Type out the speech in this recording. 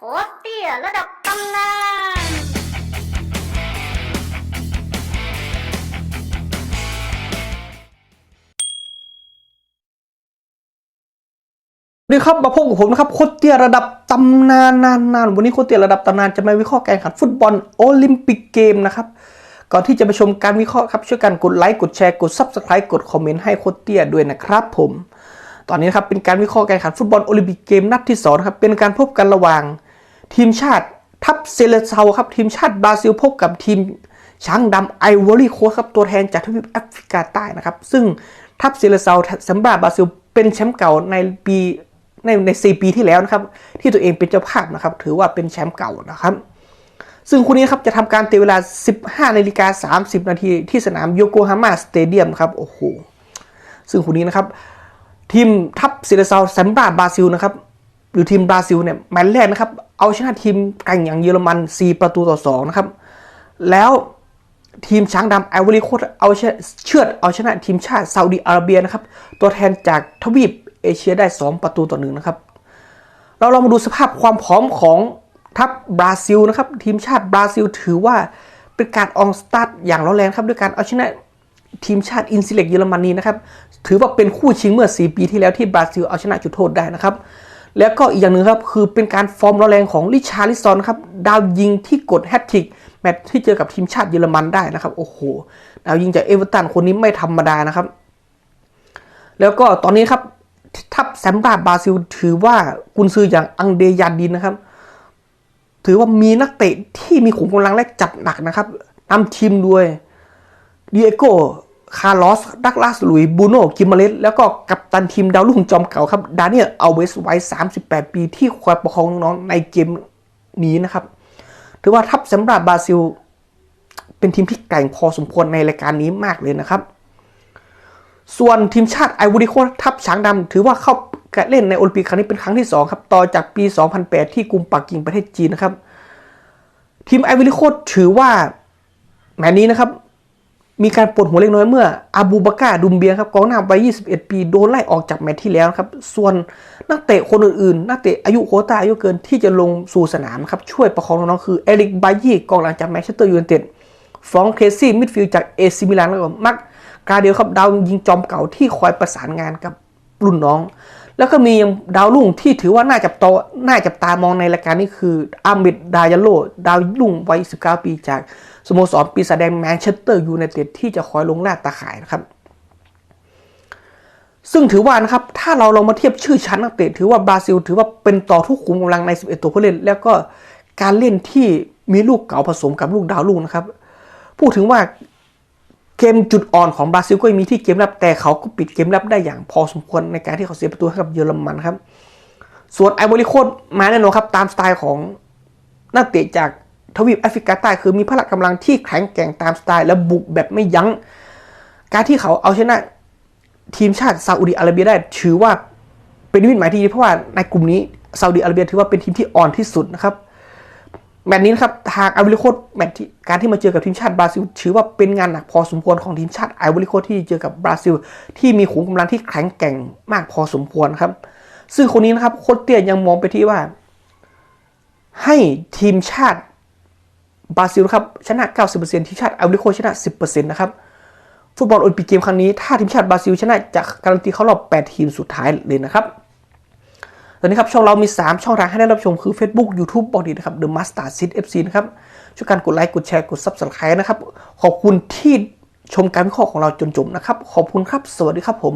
โคตเตี้ยระดับตำนานดีครับมาพบกับผมนะครับโคตรเตี้ยระดับตำนานนานนานวันนี้โคตรเตี้ยระดับตำนานจะมาวิเคราะห์การแข่งขันฟุตบอลโอลิมปิกเกมนะครับก่อนที่จะไปชมการวิเคราะห์ครับช่วยกันกดไลค์กดแชร์กด Subscribe กดคอมเมนต์ให้โคตรเตี้ยด้วยนะครับผม ตอนนี้นะครับเป็นการวิเคราะห์การแข่งขันฟุตบอลโอลิมปิกเกมนัดที่สองครับเป็นการพบกันระหว่าง ทีมชาติทัพเซเลเซาครับทีมชาติบราซิลพบกับทีมช้างดำไอวอรี่โคสครับตัวแทนจากทวีปแอฟริกาใต้นะครับ ซึ่งทัพเซเลเซาซัมบราบราซิลเป็นแชมป์เก่าในปีในในสปีที่แล้วนะครับ ที่ตัวเองเป็นเจ้าภาพนะครับ ถือว่าเป็นแชมป์เก่านะครับ ซึ่งคู่นี้ครับจะทำการเตะเวลา 15นาฬิกา30 นาทีที่สนามโยโกฮาม่าสเตเดียมครับโอ้โหซึ่งคู่นี้นะครับทีมทัพเซเลเซาแซมบราบราซิลนะครับหรือทีมบราซิลเนี่ยแมตช์แรกนะครับ เอาชนะทีมแข่งอย่างเยอรมัน 4 ประตูต่อ 2 นะครับ แล้วทีมช้างดำไอวอรี่โคสเอาชนะเชือดเอาชนะทีมชาติซาอุดิอาระเบียนะครับ ตัวแทนจากทวีปเอเชียได้ 2 ประตูต่อหนึ่งนะครับ เราลองมาดูสภาพความพร้อมของทัพบราซิลนะครับ ทีมชาติบราซิลถือว่าเป็นการอองสตาร์ทอย่างร้อนแรงครับด้วยการเอาชนะทีมชาติอินซิเล็กเยอรมนีนะครับ ถือว่าเป็นคู่ชิงเมื่อ 4 ปีที่แล้วที่บราซิลเอาชนะจุดโทษได้นะครับ แล้วก็อีกอย่างหนึ่งครับ คือเป็นการฟอร์มร้อนแรงของลิชาริซอนครับ ดาวยิงที่กดแฮตทริกแมตช์ที่เจอกับทีมชาติเยอรมันได้นะครับ โอ้โห ดาวยิงจากเอเวอร์ตันคนนี้ไม่ธรรมดานะครับ แล้วก็ตอนนี้ครับ ทัพแซมบราบราซิล ถือว่ากุนซืออย่างอังเดยานดินนะครับ ถือว่ามีนักเตะที่มีขุมกำลังและจัดหนักนะครับนำทีมด้วยดิเอโก คาร์ลอส ดักลาส ลุย บูโน่ กิมเมเลสแล้วก็กัปตันทีมดาวรุ่งจอมเก่าครับ ดานิเอลอัลเวสไว้ 38 ปีที่คอยประคองน้องในเกมนี้นะครับ ถือว่าทัพแซมบราบบราซิล เป็นทีมที่แกร่งพอสมควรในรายการนี้มากเลยนะครับ ส่วนทีมชาติไอวอรี่โคทัพช้างดำถือว่าเข้าเล่นในโอลิมปิกครั้งนี้เป็นครั้งที่ 2 ครับ ต่อจากปี 2008 ที่กรุงปักกิ่งประเทศจีนนะครับ ทีมไอวอรี่โคถือว่าแมตช์นี้นะครับ มีการปวดหัวเล็กน้อยเมื่ออาบูบาก้าดุมเบียครับกองหน้าวัย 21 ปีโดนไล่ออกจากแมตช์ที่แล้วครับ ส่วนนักเตะคนอื่นๆ นักเตะอายุโคต้าอายุเกินที่จะลงสู่สนามครับ ช่วยประคองน้องๆคือเอริกบายี่กองหลังจากแมนเชสเตอร์ยูไนเต็ดฟรองเคซี่มิดฟิลด์จากเอซิมิลานแล้วก็มักกาเดียวครับดาวยิงจอมเก่าที่คอยประสานงานกับรุ่นน้อง แล้วก็มียังดาวรุ่งที่ถือว่าน่าจับตาน่าจับตามองในรายการนี้คืออามิดดายาโลดาวรุ่งวัย19ปีจาก สโมสรปีศาจแดงแมนเชสเตอร์ยูไนเต็ดที่จะคอยลงล่าตาข่ายนะครับ ซึ่งถือว่านะครับ ถ้าเราลองมาเทียบชื่อชั้นนักเตะถือว่าบราซิล ถือว่าเป็นต่อทุกขุมกำลังใน 11 ตัวผู้เล่น แล้วก็การเล่นที่มีลูกเก่าผสมกับลูกดาวรุ่งนะครับ พูดถึงว่าเกมจุดอ่อนของบราซิลก็มีที่เกมรับแต่เขาก็ปิดเกมรับได้อย่างพอสมควรในการที่เขาเสียประตูให้กับเยอรมันครับ ส่วนไอวอรี่โคสมาแน่นอนครับตามสไตล์ของนักเตะจาก ทวีปแอฟริกาใต้คือมีพละกำลังที่แข็งแกร่งตามสไตล์และบุกแบบไม่ยัง้ง การที่เขาเอาชนะทีมชาติซาอุดิอาระเบียได้ถือว่าเป็นนิมิตหมายที่ดีเพราะว่าในกลุ่มนี้ซาอุดิอาระเบียถือว่าเป็นทีมที่อ่อนที่สุดนะครับแมตช์นี้นะครับทางไอวอรี่โคสแมตช์ที่การที่มาเจอกับทีมชาติบราซิลถือว่าเป็นงานหนักพอสมควรของทีมชาติไอวอรี่โคสที่เจอกับบราซิล ที่มีขุมกำลังที่แข็งแกร่งมากพอสมควรครับ ซึ่งคนนี้นะครับโคตเตียยังมองไปที่ว่า ให้ทีมชาติ บราซิลครับชนะ 90%ทีมชาติอวอรี่โคชนะ 10%นะครับฟุตบอลโอลิมปิกเกมครั้งนี้ถ้าทีมชาติบราซิลชนะจะการันตีเข้ารอบ 8 ทีมสุดท้ายเลยนะครับตอนนี้ครับช่องเรามี 3 ช่องทางให้ได้รับชมคือ Facebook YouTube บอดีนะครับ The Master Seed FC นะครับช่วยกันกดไลค์กดแชร์กด Subscribe นะครับ ขอบคุณที่ชมการวิเคราะห์ของเราจนจบนะครับ ขอบคุณครับ สวัสดีครับผม